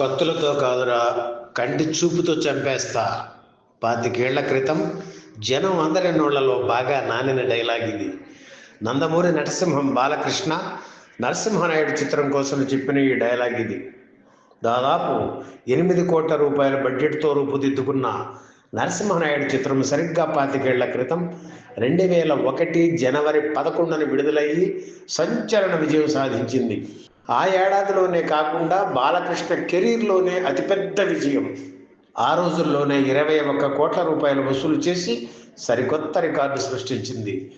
కత్తులతో కాదురా కంటి చూపుతో చంపేస్తా. పాతికేళ్ళ క్రితం జనం అందరి నోళ్ళలో బాగా నానిన డైలాగ్ ఇది. నందమూరి నరసింహం బాలకృష్ణ నరసింహనాయుడు చిత్రం కోసం చెప్పిన ఈ డైలాగ్ ఇది. దాదాపు ఎనిమిది కోట్ల రూపాయల బడ్జెట్తో రూపుదిద్దుకున్న నరసింహనాయుడు చిత్రం సరిగ్గా పాతికేళ్ళ క్రితం రెండు వేల ఒకటి జనవరి పదకొండున విడుదలయ్యి సంచలన విజయం సాధించింది. ఆ ఏడాదిలోనే కాకుండా బాలకృష్ణ కెరీర్లోనే అతిపెద్ద విజయం. ఆ రోజుల్లోనే ఇరవై ఒక్క కోట్ల రూపాయలు వసూలు చేసి సరికొత్త రికార్డు సృష్టించింది.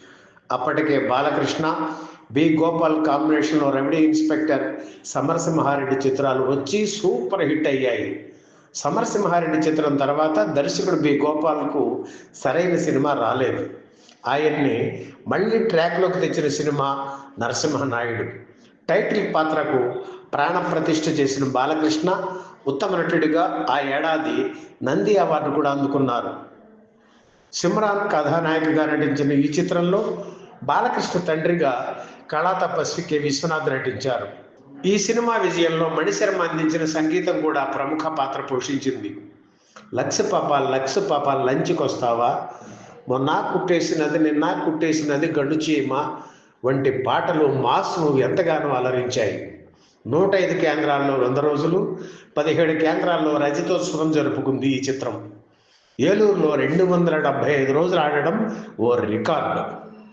అప్పటికే బాలకృష్ణ బి. గోపాల్ కాంబినేషన్లో రెవెన్యూ ఇన్స్పెక్టర్ సమరసింహారెడ్డి చిత్రాలు వచ్చి సూపర్ హిట్ అయ్యాయి. సమరసింహారెడ్డి చిత్రం తర్వాత దర్శకుడు బి. గోపాల్కు సరైన సినిమా రాలేదు. ఆయన్ని మళ్ళీ ట్రాక్లోకి తెచ్చిన సినిమా నరసింహనాయుడు టైటిల్ పాత్రకు ప్రాణ ప్రతిష్ఠ చేసిన బాలకృష్ణ ఉత్తమ నటుడిగా ఆ ఏడాది నంది అవార్డు కూడా అందుకున్నారు. సిమ్రాన్ కథానాయకుగా నటించిన ఈ చిత్రంలో బాలకృష్ణ తండ్రిగా కళా తపస్వి కె. విశ్వనాథ్ నటించారు. ఈ సినిమా విజయంలో మణిశర్మ అందించిన సంగీతం కూడా ప్రముఖ పాత్ర పోషించింది. లక్ష పాప లక్ష పాప లంచ్కి వస్తావా మొన్న కుట్టేసినది నిన్న కుట్టేసినది గండు వంటి పాటలు మాస్ను ఎంతగానో అలరించాయి. నూట ఐదు కేంద్రాల్లో వంద రోజులు పదిహేడు కేంద్రాల్లో రజతోత్సవం జరుపుకుంది ఈ చిత్రం. ఏలూరులో రెండు వందల డెబ్బై ఐదు రోజులు ఆడడం ఓ రికార్డు.